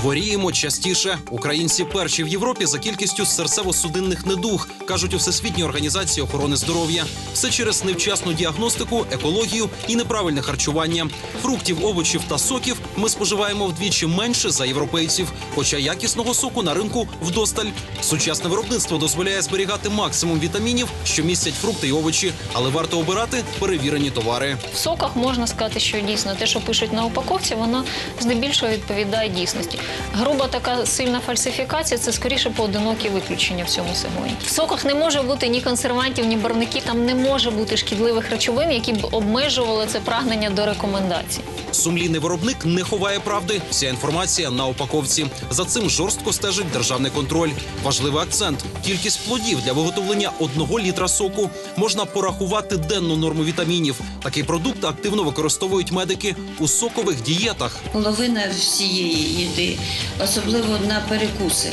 Хворіємо частіше. Українці перші в Європі за кількістю серцево-судинних недуг, кажуть у Всесвітній організації охорони здоров'я. Все через невчасну діагностику, екологію і неправильне харчування. Фруктів, овочів та соків ми споживаємо вдвічі менше за європейців, хоча якісного соку на ринку вдосталь. Сучасне виробництво дозволяє зберігати максимум вітамінів, що містять фрукти й овочі, але варто обирати перевірені товари. В соках можна сказати, що дійсно те, що пишуть на упаковці, воно здебільшого відповідає дійсності. Груба така сильна фальсифікація це скоріше поодинокі виключення в цьому сегменті. В соках не може бути ні консервантів, ні барвників. Там не може бути шкідливих речовин, які б обмежували це прагнення до рекомендацій. Сумлінний виробник не ховає правди. Вся інформація на упаковці. За цим жорстко стежить державний контроль. Важливий акцент: кількість плодів для виготовлення одного літра соку можна порахувати денну норму вітамінів. Такий продукт активно використовують медики у сокових дієтах. половина всієї їди, особливо на перекуси.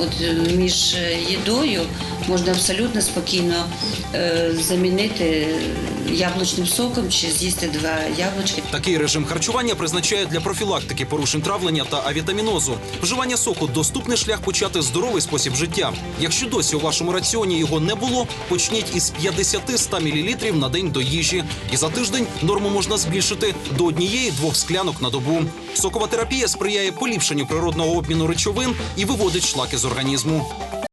От е, між е, їдою можна абсолютно спокійно е, замінити яблучним соком чи з'їсти два яблучки. Такий режим харчування призначає для профілактики порушень травлення та авітамінозу. Вживання соку доступний шлях почати здоровий спосіб життя. Якщо досі у вашому раціоні його не було, почніть із 50-100 мл на день до їжі. І за тиждень норму можна збільшити до однієї-двох склянок на добу. Сокова терапія сприяє поліпшенню природного обміну речовин і виводить шлаки з організму.